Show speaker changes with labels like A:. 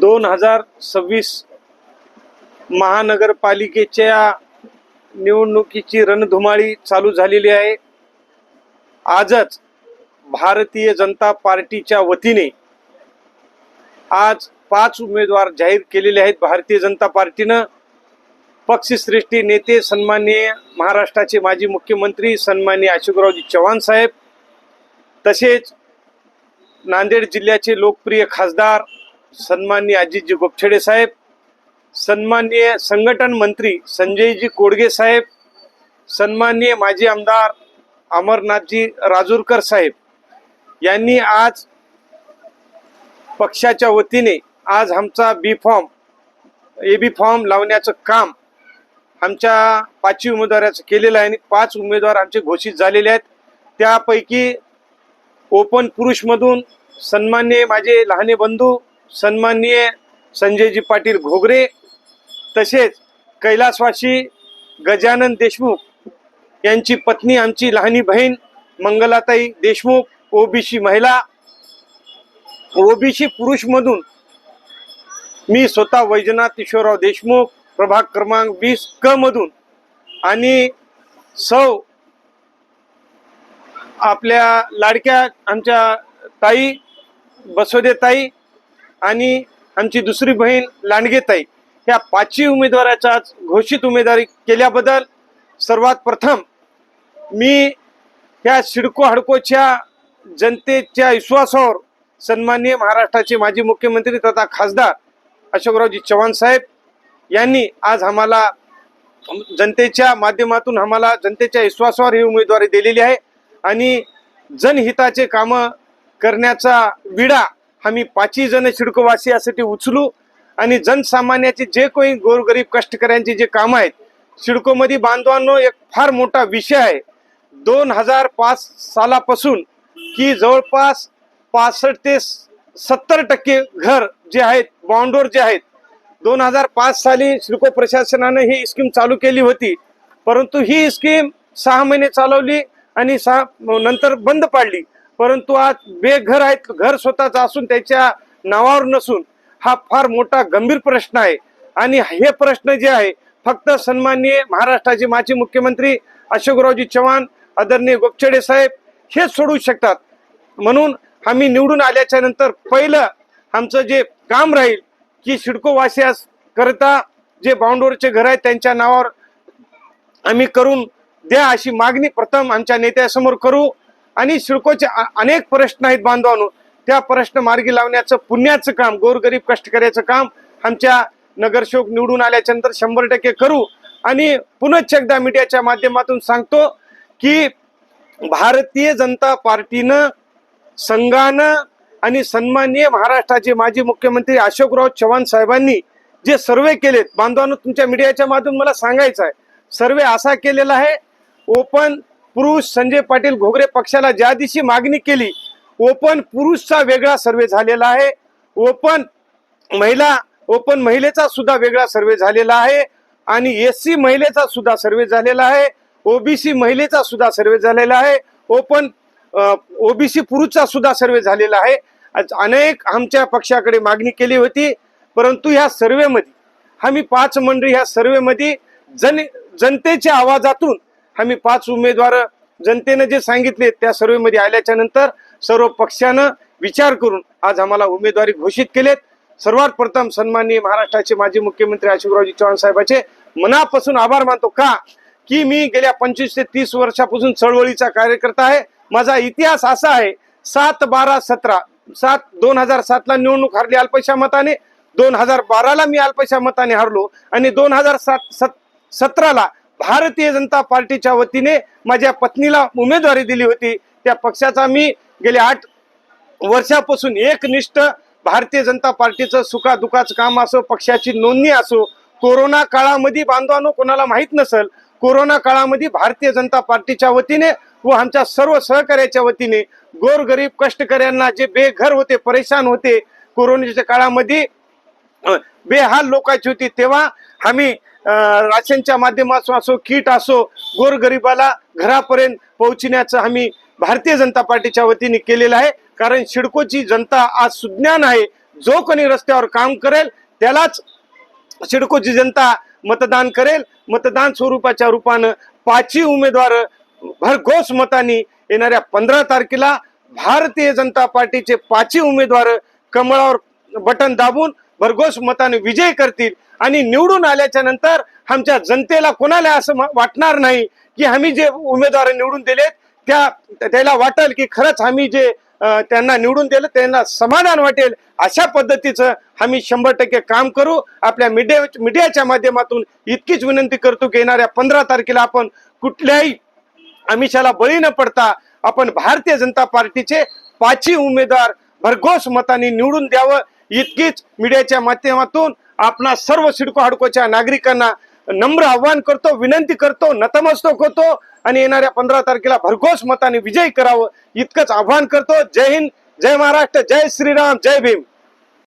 A: दोन हजार सव्वीस महानगरपालिकेच्या निवडणुकीची रणधुमाळी चालू झालेली आहे. आजच भारतीय जनता पार्टीच्या वतीने आज पाच उमेदवार जाहीर केलेले आहेत भारतीय जनता पार्टीनं. पक्षश्रेष्ठी नेते सन्माननीय महाराष्ट्राचे माजी मुख्यमंत्री सन्माननीय अशोकरावजी चव्हाण साहेब तसेच नांदेड जिल्ह्याचे लोकप्रिय खासदार सन्माननीय अजितजी गोपछडे साहेब सन्माननीय संघटन मंत्री संजयजी कोडगे साहेब सन्माननीय माजी आमदार अमरनाथजी राजूरकर साहेब यांनी आज पक्षाच्या वतीने आज आमचा बी फॉर्म ए बी फॉर्म लावण्याचं काम आमच्या पाचवी उमेदवाराचं केलेलं आहे आणि पाच उमेदवार आमचे घोषित झालेले आहेत. त्यापैकी ओपन पुरुषमधून सन्माननीय माझे लहाने बंधू सन्माननीय संजयजी पाटील घोगरे तसेच कैलासवासी गजानन देशमुख यांची पत्नी आमची लहानी बहीण मंगलाताई देशमुख ओबीसी महिला ओबीसी पुरुषमधून मी स्वतः वैजनाथ ईश्वरराव देशमुख प्रभाग क्रमांक वीस क मधून आणि सौ आपल्या लाडक्या आमच्या ताई बसोदे ताई आणि आमची दुसरी बहीण लांडगेताई. या ह्या पाचही उमेदवाराच्या आज घोषित उमेदवारी केल्याबद्दल सर्वात प्रथम मी ह्या सिडको हडकोच्या जनतेच्या विश्वासावर सन्माननीय महाराष्ट्राचे माजी मुख्यमंत्री तथा खासदार अशोकरावजी चव्हाण साहेब यांनी आज आम्हाला जनतेच्या माध्यमातून आम्हाला जनतेच्या विश्वासावर ही उमेदवारी दिलेली आहे. आणि जनहिताचे कामं करण्याचा विडा आम्ही पाचही जण शिडकोवासी यासाठी उचलू आणि जनसामान्याचे जे कोणी गोरगरीब कष्टकऱ्यांचे जे कामं आहेत शिडकोमध्ये बांधवांनो एक फार मोठा विषय आहे. दोन हजार पाच सालापासून की जवळपास पासष्ट ते सत्तर टक्के घर जे आहेत बॉन्डवर जे आहेत दोन हजार पाच साली शिडको प्रशासनाने ही स्कीम चालू केली होती. परंतु ही स्कीम सहा महिने चालवली आणि सहा नंतर बंद पाडली. परंतु आज बेघर आहेत घर स्वतःच असून त्याच्या नावावर नसून हा फार मोठा गंभीर प्रश्न आहे. आणि हे प्रश्न जे आहे फक्त सन्माननीय महाराष्ट्राचे माजी मुख्यमंत्री अशोकरावजी चव्हाण आदरणीय गोपछडे साहेब हे सोडू शकतात. म्हणून आम्ही निवडून आल्याच्यानंतर पहिलं आमचं जे काम राहील की सिडकोवासियास करता जे बाउंडवरचे घर आहेत त्यांच्या नावावर आम्ही करून द्या अशी मागणी प्रथम आमच्या नेत्यासमोर करू. आणि सिडकोचे अनेक प्रश्न आहेत बांधवांनो. त्या प्रश्न मार्गी लावण्याचं पुण्याचं काम गोरगरीब कष्टकऱ्याचं काम आमच्या नगरसेवक निवडून आल्याच्यानंतर शंभर टक्के करू. आणि पुनश्च एकदा मीडियाच्या माध्यमातून सांगतो की भारतीय जनता पार्टीनं संघानं आणि सन्माननीय महाराष्ट्राचे माजी मुख्यमंत्री अशोकराव चव्हाण साहेबांनी जे सर्वे केलेत बांधवांनो तुमच्या मीडियाच्या माध्यमातून मला सांगायचं आहे. सर्वे असा केलेला आहे ओपन पुरुष संजय पाटील घोगरे पक्षाला ज्या दिवशी मागणी केली ओपन पुरुषचा वेगळा सर्वे झालेला आहे. ओपन महिला ओपन महिलेचा सुद्धा वेगळा सर्वे झालेला आहे. आणि एस सी महिलेचा सुद्धा सर्वे झालेला आहे. ओबीसी महिलेचा सुद्धा सर्वे झालेला आहे. ओपन ओबीसी पुरुषचा सुद्धा सर्वे झालेला आहे. आज अनेक आमच्या पक्षाकडे मागणी केली होती. परंतु ह्या सर्वेमध्ये आम्ही पाच मंडळी ह्या सर्वेमध्ये जन जनतेच्या आवाजातून आम्ही पाच उमेदवार जनतेनं जे सांगितले त्या सर्वेमध्ये आल्याच्यानंतर सर्व पक्षानं विचार करून आज आम्हाला उमेदवारी घोषित केलेत. सर्वात प्रथम सन्माननीय महाराष्ट्राचे माजी मुख्यमंत्री अशोकरावजी चव्हाण साहेबांचे मनापासून आभार मानतो का? की मी गेल्या पंचवीस ते तीस वर्षापासून चळवळीचा कार्यकर्ता आहे. माझा इतिहास असा आहे सात बारा सतरा सात दोन हजार सातला निवडणूक हरली अल्पशा मताने दोन हजार बाराला मी अल्पशा मताने हरलो आणि दोन हजार सात सत सतराला भारतीय जनता पार्टीच्या वतीने माझ्या पत्नीला उमेदवारी दिली होती. त्या पक्षाचा मी गेल्या आठ वर्षापासून एकनिष्ठ भारतीय जनता पार्टीचं सुखादुखाचं काम असो पक्षाची नोंदणी असो कोरोना काळामध्ये बांधवांनो कोणाला माहीत नसेल कोरोना काळामध्ये भारतीय जनता पार्टीच्या वतीने व आमच्या सर्व सहकार्याच्या वतीने गोरगरीब कष्टकऱ्यांना जे बेघर होते परेशान होते कोरोनाच्या काळामध्ये बेहाल लोकांची होती तेव्हा आम्ही राशनच्या माध्यमातून असो किट असो गोरगरिबाला घरापर्यंत पोहोचण्याचं आम्ही भारतीय जनता पार्टीच्या वतीने केलेलं आहे. कारण शिडकोची जनता आज सुज्ञान आहे. जो कोणी रस्त्यावर काम करेल त्यालाच शिडकोची जनता मतदान करेल. मतदान स्वरूपाच्या रूपानं पाचही उमेदवार भरघोस मतांनी येणाऱ्या पंधरा तारखेला भारतीय जनता पार्टीचे पाचही उमेदवार कमळावर बटन दाबून भरघोस मताने विजय करतील आणि निवडून आल्याच्यानंतर आमच्या जनतेला कोणाला असं वाटणार नाही की आम्ही जे उमेदवार निवडून दिलेत त्या त्याला वाटेल की खरंच आम्ही जे त्यांना निवडून दिलं त्यांना समाधान वाटेल अशा पद्धतीचं आम्ही शंभर टक्के काम करू. आपल्या मीडिया मीडियाच्या माध्यमातून इतकीच विनंती करतो की येणाऱ्या पंधरा तारखेला आपण कुठल्याही आमिषाला बळी न पडता आपण भारतीय जनता पार्टीचे पाचही उमेदवार भरघोस मताने निवडून द्यावं. इतकीच मीडियाच्या माध्यमातून आपणा सर्व सिडको हाडकोच्या नागरिकांना नम्र आव्हान करतो विनंती करतो नतमस्तक होतो आणि येणाऱ्या पंधरा तारखेला भरघोस मताने विजय करावं इतकंच आव्हान करतो. जय हिंद जय महाराष्ट्र जय श्रीराम जय भीम.